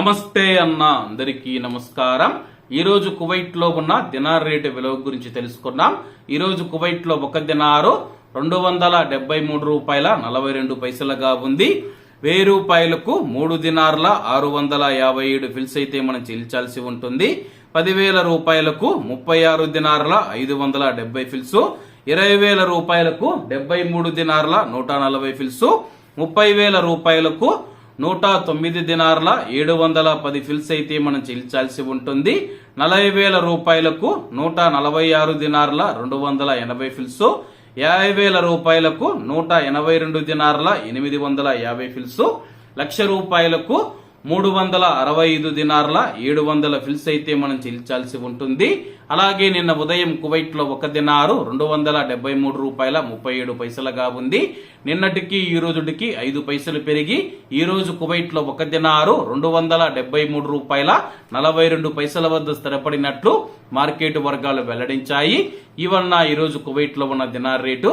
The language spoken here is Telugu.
నమస్తే అన్న అందరికీ నమస్కారం. ఈరోజు కువైట్లో కువైట్లో ఉన్న దినార్ రేటు విలువ గురించి తెలుసుకున్నాం. ఈరోజు కువైట్లో కువైట్లో ఒక దినారు రెండు వందల డెబ్బై మూడు రూపాయల నలభై రెండు పైసలుగా ఉంది. వెయ్యి రూపాయలకు మూడు దినార్ల ఆరు వందల యాభై ఏడు ఫిల్స్ అయితే మనం చెల్లించాల్సి ఉంటుంది. పదివేల రూపాయలకు ముప్పై ఆరు దినార్ల ఐదు వందల డెబ్బై ఫిల్స్. ఇరవై వేల రూపాయలకు డెబ్బై మూడు దినార్ల నూట నలభై ఫిల్స్. ముప్పై వేల రూపాయలకు నూట తొమ్మిది దినార్ల ఏడు వందల పది ఫిల్స్ అయితే మనం చెల్లించాల్సి ఉంటుంది. నలభై వేల రూపాయలకు నూట నలభై ఆరు దినార్ల రెండు వందల ఎనభై ఫిల్స్. యాభై వేల రూపాయలకు నూట ఎనభై రెండు దినార్ల ఎనిమిది వందల యాభై ఫిల్స్. లక్ష రూపాయలకు మూడు వందల అరవై ఐదు దినార్ల ఏడు వందల ఫిల్స్ అయితే మనం చెల్లించాల్సి ఉంటుంది. అలాగే నిన్న ఉదయం కువైట్లో ఒక దినారు రెండు వందల డెబ్బై మూడు రూపాయల ముప్పై ఏడు పైసలుగా ఉంది. నిన్నటికి ఈ రోజుటికి ఐదు పైసలు పెరిగి ఈ రోజు కువైట్లో ఒక దినారు రెండు వందల డెబ్బై మూడు రూపాయల నలభై రెండు పైసల వద్ద స్థిరపడినట్లు మార్కెట్ వర్గాలు వెల్లడించాయి. ఇవన్న ఈ రోజు కువైట్లో ఉన్న దినార్ రేటు